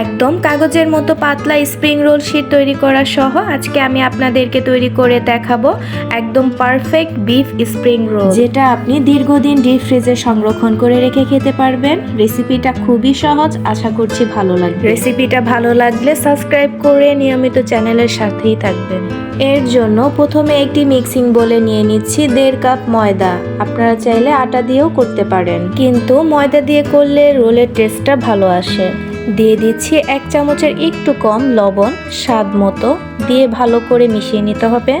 একদম কাগজের মতো পাতলা স্প্রিং রোল শিট তৈরি করা সহ আজকে আমি আপনাদেরকে তৈরি করে দেখাবো একদম পারফেক্ট বিফ স্প্রিং রোল যেটা আপনি দীর্ঘদিন ডিপ ফ্রিজে সংরক্ষণ করে রেখে খেতে পারবেন। রেসিপিটা খুবই সহজ আশা করছি ভালো লাগবে। রেসিপিটা ভালো লাগলে সাবস্ক্রাইব করে নিয়মিত চ্যানেলের সাথেই থাকবেন। এর জন্য প্রথমে একটি মিক্সিং বলে নিয়ে নিচ্ছি দেড় কাপ ময়দা। আপনারা চাইলে আটা দিয়েও করতে পারেন। কিন্তু ময়দা দিয়ে করলে রোলের টেস্টটা ভালো আসে। দিয়ে দিচ্ছি এক চামচের একটু কম লবণ স্বাদ মতো। দিয়ে ভালো করে মিশিয়ে নিতে হবে।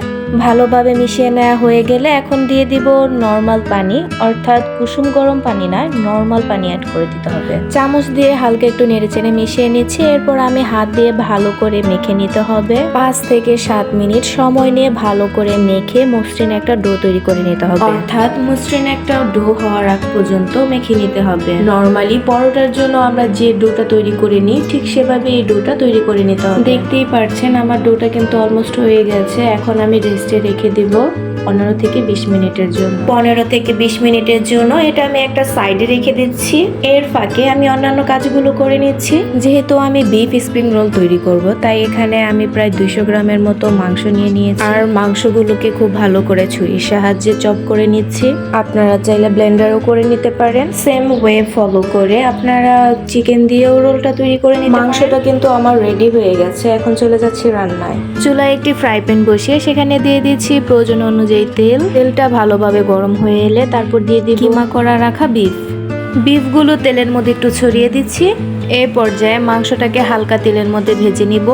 ভালোভাবে মিশিয়ে নেওয়া হয়ে গেলে এখন দিয়ে দিব নর্মাল পানি অর্থাৎ কুসুম গরম পানি না নর্মাল পানি অ্যাড করে দিতে হবে। চামচ দিয়ে হালকা একটু নেড়েচেড়ে মিশিয়ে নিচ্ছি এরপর আমি হাত দিয়ে ভালো করে মেখে নিতে হবে। পাঁচ থেকে সাত মিনিট সময় নিয়ে ভালো করে মেখে মসৃণ একটা ডো তৈরি করে নিতে হবে। অর্থাৎ মসৃণ একটা ডো হওয়ার আগ পর্যন্ত মেখে নিতে হবে। নর্মালি পরোটার জন্য আমরা যে ডোটা তৈরি করে নিই ঠিক সেভাবে এই ডোটা তৈরি করে নিতে হবে। দেখতেই পারছেন আমার ডোটা কিন্তু অলমোস্ট হয়ে গেছে। এখন আমি রেস্টে রেখে দিব। পনেরো থেকে বিশ মিনিটের জন্য। পনেরো থেকে বিশ মিনিটের জন্য এটা আমি একটা সাইডে রেখে দিচ্ছি। এর ফাঁকে আমি অন্যান্য কাজগুলো করে নিচ্ছি। যেহেতু আমি বিফ স্প্রিং রোল তৈরি করব তাই এখানে আমি প্রায় দুইশো গ্রামের মতো মাংস নিয়ে নিয়েছি। আর মাংসগুলোকে খুব ভালো করে ছুরির সাহায্যে চপ করে নিচ্ছি। আপনারা চাইলে ব্লেন্ডারও করে নিতে পারেন। সেম ওয়ে ফলো করে আপনারা চিকেন দিয়েও রোলটা তৈরি করে নিতে মাংসটা কিন্তু আমার রেডি হয়ে গেছে এখন চলে যাচ্ছি রান্নায়। চুলায় একটি ফ্রাই প্যান বসিয়ে সেখানে দিয়ে দিচ্ছি প্রয়োজন অনুযায়ী তেল। তেলটা ভালোভাবে গরম হয়ে এলে তারপর দিয়ে দিই কিমা করা রাখা বিফ। বিফগুলো তেলের মধ্যে একটু ছড়িয়ে দিচ্ছি। এই পর্যায়ে মাংসটাকে হালকা তেলের মধ্যে ভেজে নিব।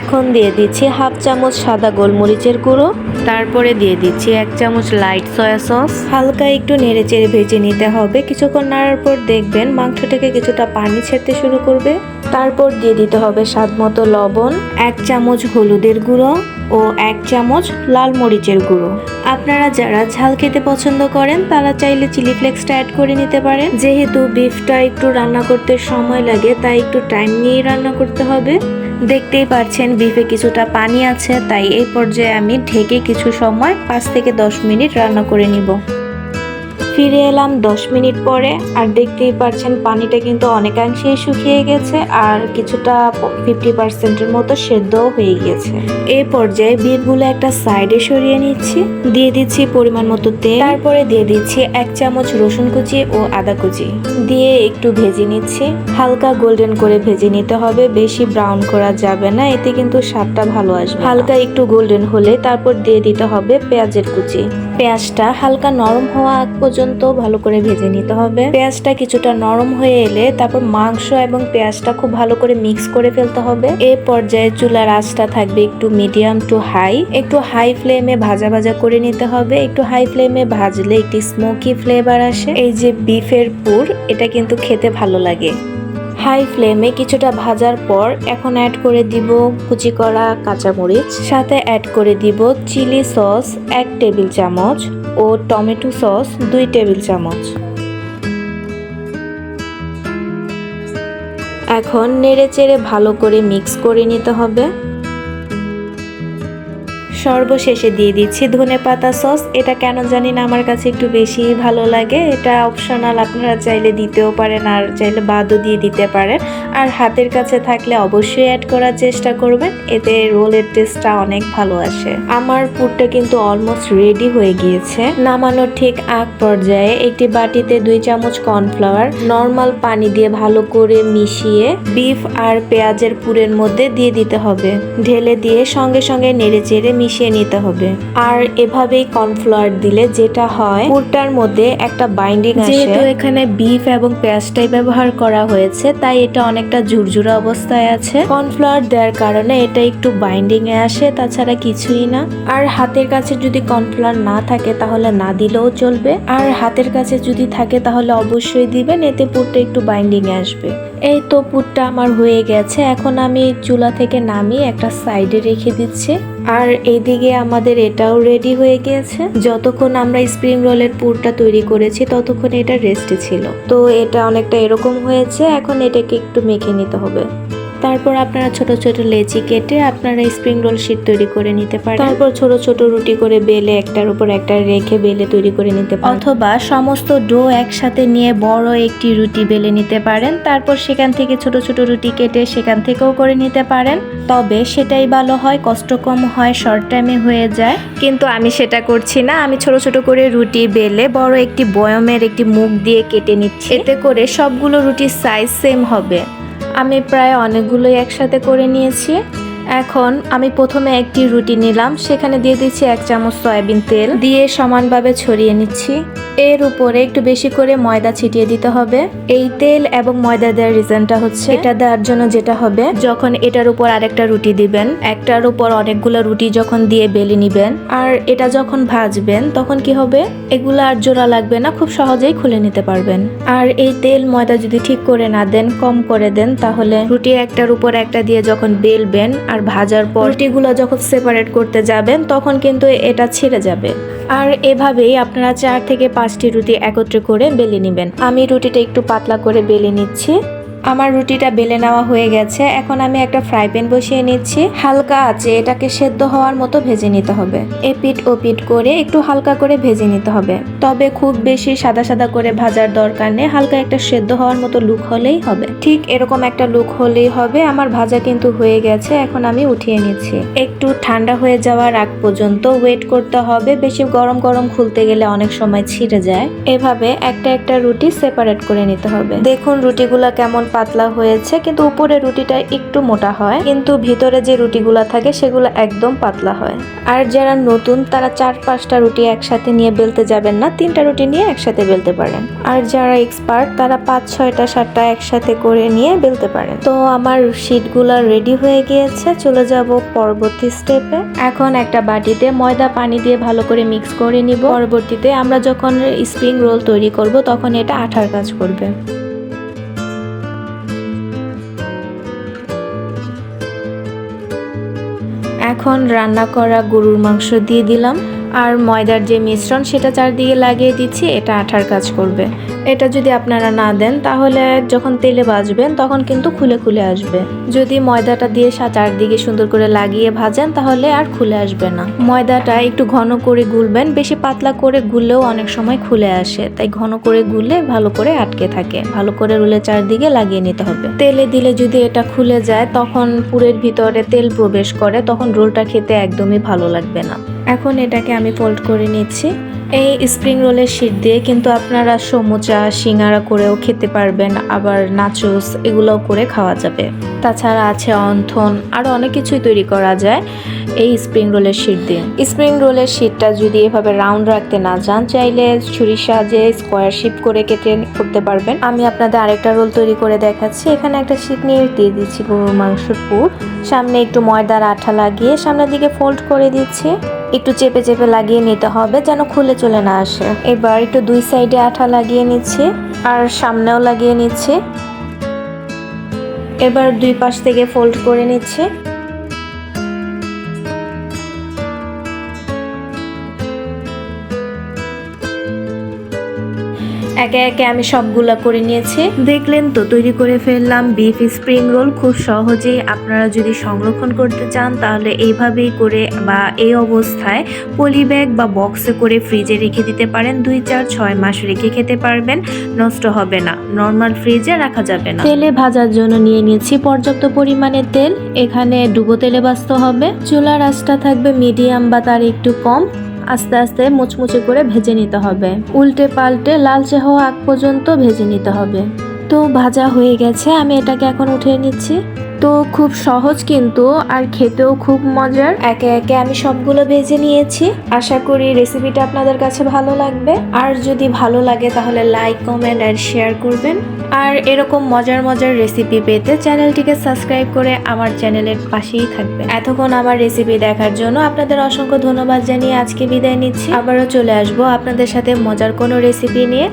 এখন দিয়ে দিচ্ছি হাফ চামচ সাদা গোলমরিচের গুঁড়ো। তারপরে দিয়ে দিচ্ছি এক চামচ লাইট সয়া সস। হালকা একটু নেড়ে চেড়ে ভেজে নিতে হবে। কিছুক্ষণ নাড়ার পর দেখবেন মাংসটাকে কিছুটা পানি ছেড়তে শুরু করবে। তারপর দিয়ে দিতে হবে স্বাদ মতো লবণ, এক চামচ হলুদের গুঁড়ো ও এক চামচ লাল মরিচের গুঁড়ো। আপনারা যারা ঝাল খেতে পছন্দ করেন, তারা চাইলে চিলি ফ্লেক্সটা অ্যাড করে নিতে পারেন। যেহেতু বিফটা একটু রান্না করতে সময় লাগে, তাই একটু টাইম নিয়েই রান্না করতে হবে। দেখতেই পাচ্ছেন বিফে কিছুটা পানি আছে, তাই এই পর্যায়ে আমি ঢেকে কিছু সময় পাঁচ থেকে দশ মিনিট রান্না করে নিব। ফিরে এলাম দশ মিনিট পরে, আর দেখতেই পারছেন পানিটা কিন্তু অনেকাংশেই শুকিয়ে গেছে, আর কিছুটা ফিফটি পার্সেন্টের মতো সেদ্ধও হয়ে গেছে। এই পর্যায়ে বিফগুলো একটা সাইডে সরিয়ে নিচ্ছি, দিয়ে দিচ্ছি পরিমাণ মতো তেল, তারপরে দিয়ে দিচ্ছি এক চামচ রসুন কুচি ও আদা কুচি। দিয়ে একটু ভেজে নিচ্ছি, হালকা গোল্ডেন করে ভেজে নিতে হবে, বেশি ব্রাউন করা যাবে না, এতে কিন্তু স্বাদটা ভালো আসবে হালকা একটু গোল্ডেন হলে তারপর দিয়ে দিতে হবে পেঁয়াজের কুচি। পেঁয়াজটা হালকা নরম হওয়া আগ পর্যন্ত ভালো করে ভেজে নিতে হবে। পেঁয়াজটা কিছুটা নরম হয়ে এলে তারপর মাংস এবং পেঁয়াজটা খুব ভালো করে মিক্স করে ফেলতে হবে। এ পর্যায়ে চুলার আঁচটা থাকবে একটু মিডিয়াম টু হাই। একটু হাই ফ্লেমে ভাজা ভাজা করে নিতে হবে। একটু হাই ফ্লেমে ভাজলে একটি স্মোকি ফ্লেভার আসে। এই যে বিফের পুর, এটা কিন্তু খেতে ভালো লাগে। হাই ফ্লেমে কিছুটা ভাজার পর এখন অ্যাড করে দিব কুচি করা কাঁচামরিচ, সাথে অ্যাড করে দিব চিলি সস এক টেবিল চামচ ও টমেটো সস দুই টেবিল চামচ। এখন নেড়ে চেড়ে ভালো করে মিক্স করে নিতে হবে। সর্বশেষে দিয়ে দিচ্ছি ধনে পাতা সস। এটা কেন জানি না, আমার কাছে একটু বেশি ভালো লাগে। এটা অপশনাল আপনারা চাইলে দিতেও পারেন আর চাইলে বাদও দিয়ে দিতে পারেন। আর হাতের কাছে থাকলে অবশ্যই অ্যাড করার চেষ্টা করবেন। এতে রোলের টেস্টটা অনেক ভালো আসে। আমার পুরটা কিন্তু অলমোস্ট রেডি হয়ে গিয়েছে। নামানোর ঠিক আগ পর্যায়ে একটি বাটিতে দুই চামচ কর্নফ্লাওয়ার নর্মাল পানি দিয়ে ভালো করে মিশিয়ে বিফ আর পেঁয়াজের পুরের মধ্যে দিয়ে দিতে হবে। ঢেলে দিয়ে সঙ্গে সঙ্গে নেড়ে চেড়ে মিশিয়ে নিতে হবে। আর এভাবেই কর্নফ্লাওয়ার দিলে যেটা হয় পুরটার মধ্যে একটা বাইন্ডিং আসে। যেহেতু এখানে বিফ এবং পেঁয়াজটাই ব্যবহার করা হয়েছে তাই এটা অনেকটা ঝুরঝুরা অবস্থায় আছে। কর্নফ্লাওয়ার দেওয়ার কারণে এটা একটু বাইন্ডিং এ আসে তাছাড়া কিছুই না। আর হাতের কাছে যদি কর্নফ্লাওয়ার না থাকে তাহলে না দিলেও চলবে। আর হাতের কাছে যদি থাকে তাহলে অবশ্যই দিবেন এতে পুরটা একটু বাইন্ডিং এ আসবে। এই তো পুরটা আমার হয়ে গেছে। এখন আমি চুলা থেকে নামিয়ে একটা সাইডে রেখে দিচ্ছি। আর এইদিকে আমাদের এটাও রেডি হয়ে গিয়েছে। যতক্ষণ আমরা স্প্রিং রোলের পুরটা তৈরি করেছি, ততক্ষণ এটা রেস্টে ছিল। তো এটা অনেকটা এরকম হয়েছে, এখন এটাকে একটু মেখে নিতে হবে। তারপর আপনারা ছোট ছোট লেচি কেটে আপনারা স্প্রিং রোল শীট তৈরি করে নিতে পারেন। তারপর ছোট ছোট রুটি করে বেলে একটার উপর একটা রেখে বেলে তৈরি করে নিতে পারেন। অথবা সমস্ত ডো একসাথে নিয়ে বড় একটি রুটি বেলে নিতে পারেন। তারপর সেখান থেকে ছোট ছোট রুটি কেটে সেখান থেকেও করে নিতে পারেন। তবে সেটাই ভালো হয় কষ্ট কম হয় শর্ট টাইমে হয়ে যায়। কিন্তু আমি সেটা করছি না আমি ছোট ছোট করে রুটি বেলে বড় একটি বয়মের একটি মুখ দিয়ে কেটে নিচ্ছি। এতে করে সবগুলো রুটির সাইজ সেম হবে। আমি প্রায় অনেকগুলোই একসাথে করে নিয়েছি। এখন আমি প্রথমে একটি রুটি নিলাম, সেখানে দিয়ে দিচ্ছি এক চামচ সয়াবিন তেল। দিয়ে সমানভাবে ছড়িয়ে নিচ্ছি। এর উপরে একটু বেশি করে ময়দা ছিটিয়ে দিতে হবে। এই তেল এবং ময়দা দেওয়ার রিজনটা হচ্ছে এটা দেওয়ার জন্য যেটা হবে, যখন এটার উপর আরেকটা রুটি দিবেন, একটার উপর অনেকগুলো রুটি যখন দিয়ে বেলে নিবেন, আর এটা যখন ভাজবেন, তখন কি হবে? এগুলো আর জোড়া লাগবে না, খুব সহজেই খুলে নিতে পারবেন। আর এই তেল ময়দা যদি ঠিক করে না দেন, কম করে দেন, তাহলে রুটি একটার উপর একটা দিয়ে যখন বেলবেন আর ভাজার পর রুটিগুলো যখন সেপারেট করতে যাবেন, তখন কিন্তু এটা ছিঁড়ে যাবে। আর এভাবেই আপনারা চার থেকে পাঁচটি রুটি একত্রে করে বেলে নেবেন। আমি রুটিটা একটু পাতলা করে বেলে নিচ্ছি। আমার রুটিটা বেলে নেওয়া হয়ে গেছে। এখন আমি একটা ফ্রাই প্যান বসিয়ে নিচ্ছি। হালকা আছে এটাকে সেদ্ধ হওয়ার মতো ভেজে নিতে হবে। এপিট ওপিট করে একটু হালকা করে ভেজে নিতে হবে। তবে খুব বেশি সাদা সাদা করে ভাজার দরকার নেই। হালকা একটা সেদ্ধ হওয়ার মতো লুক হলেই হবে। ঠিক এরকম একটা লুক হলেই হবে। আমার ভাজা কিন্তু হয়ে গেছে। এখন আমি উঠিয়ে নিচ্ছি। একটু ঠান্ডা হয়ে যাওয়ার আগ পর্যন্ত ওয়েট করতে হবে। বেশি গরম গরম খুলতে গেলে অনেক সময় ছিঁড়ে যায়। এভাবে একটা একটা রুটি সেপারেট করে নিতে হবে। দেখুন রুটিগুলো কেমন পাতলা হয়েছে, কিন্তু উপরে রুটিটা একটু মোটা হয়। কিন্তু ভিতরে যে রুটিগুলো থাকে, সেগুলো একদম পাতলা হয়। আর যারা নতুন, তারা চার পাঁচটা রুটি একসাথে নিয়ে বেলতে যাবেন না, তিনটা রুটি নিয়ে একসাথে বেলতে পারেন। আর যারা এক্সপার্ট তারা পাঁচ, ছয়টা, সাতটা একসাথে করে নিয়ে বেলতে পারেন। তো আমার শিটগুলো রেডি হয়ে গিয়েছে, চলে যাব পরবর্তী স্টেপে এখন একটা বাটিতে ময়দা পানি দিয়ে ভালো করে মিক্স করে নিব। পরবর্তীতে আমরা যখন স্প্রিং রোল তৈরি করব, তখন এটা আঠার কাজ করবে। এখন রান্না করা গরুর মাংস দিয়ে দিলাম। আর ময়দার যে মিশ্রণ, সেটা চারদিকে লাগিয়ে দিচ্ছি, এটা আঠার কাজ করবে। এটা যদি আপনারা না দেন, তাহলে যখন তেলে ভাজবেন, তখন কিন্তু খুলে খুলে আসবে। যদি ময়দাটা দিয়ে সা- চারদিকে সুন্দর করে লাগিয়ে ভাজেন, তাহলে আর খুলে আসবে না। ময়দাটা একটু ঘন করে গুলবেন, বেশি পাতলা করে গুললেও অনেক সময় খুলে আসে। তাই ঘন করে গুললে ভালো করে আটকে থাকে। ভালো করে রুলে চারদিকে লাগিয়ে নিতে হবে। তেলে দিলে যদি এটা খুলে যায়, তখন পুরের ভিতরে তেল প্রবেশ করে, তখন রোলটা খেতে একদমই ভালো লাগবে না। এখন এটাকে আমি ফোল্ড করে নিচ্ছি। এই স্প্রিং রোলের শীত দিয়ে কিন্তু আপনারা সমুচা, সিঙ্গারা করেও খেতে পারবেন, আবার নাচুস এগুলোও করে খাওয়া যাবে। তাছাড়া আছে অন্থন আরও অনেক কিছুই তৈরি করা যায়। এই স্প্রিং রোলের শীট দিয়ে। স্প্রিং রোলের শীটটা যদি এভাবে রাউন্ড রাখতে না চান চাইলে ছুরির সাহায্যে স্কোয়ার শেপ করে কেটে করতে পারবেন। আমি আপনাদের আরেকটা রোল তৈরি করে দেখাচ্ছি। এখানে একটা শীট নিয়ে দিয়ে দিচ্ছি গরুর মাংসের পুর। সামনে একটু ময়দার আঠা লাগিয়ে সামনের দিকে ফোল্ড করে দিচ্ছি। একটু চেপে চেপে লাগিয়ে নিতে হবে যেন খুলে চলে না আসে। এবার একটু দুই সাইডে আঠা লাগিয়ে নিচ্ছে আর সামনেও লাগিয়ে নিচ্ছে। এবার দুই পাশ থেকে ফোল্ড করে নিচ্ছি। একে একে আমি সবগুলা করে নিয়েছি। দেখলেন তো, তৈরি করে ফেললাম বিফ স্প্রিং রোল খুব সহজেই। আপনারা যদি সংরক্ষণ করতে চান, তাহলে এইভাবেই করে বা এই অবস্থায় পলি ব্যাগ বা বক্সে করে ফ্রিজে রেখে দিতে পারেন। দুই, চার, ছয় মাস রেখে খেতে পারবেন। নষ্ট হবে না। নর্মাল ফ্রিজে রাখা যাবে না। তেলে ভাজার জন্য নিয়ে নিয়েছি পর্যাপ্ত পরিমাণে তেল। এখানে ডুবো তেলে ভাজতে হবে। চুলার আঁচটা থাকবে মিডিয়াম বা তার একটু কম। আস্তে আস্তে মুচমুচে করে ভেজে নিতে হবে। উল্টে পাল্টে লালচে হওয়া আগ পর্যন্ত ভেজে নিতে হবে। তো ভাজা হয়ে গেছে, আমি এটাকে এখন উঠিয়ে নিচ্ছি। তো খুব সহজ কিন্তু, আর খেতেও খুব মজার। একে একে আমি সবগুলো ভেজে নিয়েছি। আশা করি রেসিপিটা আপনাদের কাছে ভালো লাগবে। আর যদি ভালো লাগে তাহলে লাইক কমেন্ট আর শেয়ার করবেন। আর এরকম মজার মজার রেসিপি পেতে চ্যানেলটিকে সাবস্ক্রাইব করে আমার চ্যানেলের পাশেই থাকবেন। এতক্ষণ আমার রেসিপি দেখার জন্য আপনাদের অসংখ্য ধন্যবাদ জানিয়ে আজকে বিদায় নিচ্ছি। আবারও চলে আসব আপনাদের সাথে মজার কোনো রেসিপি নিয়ে।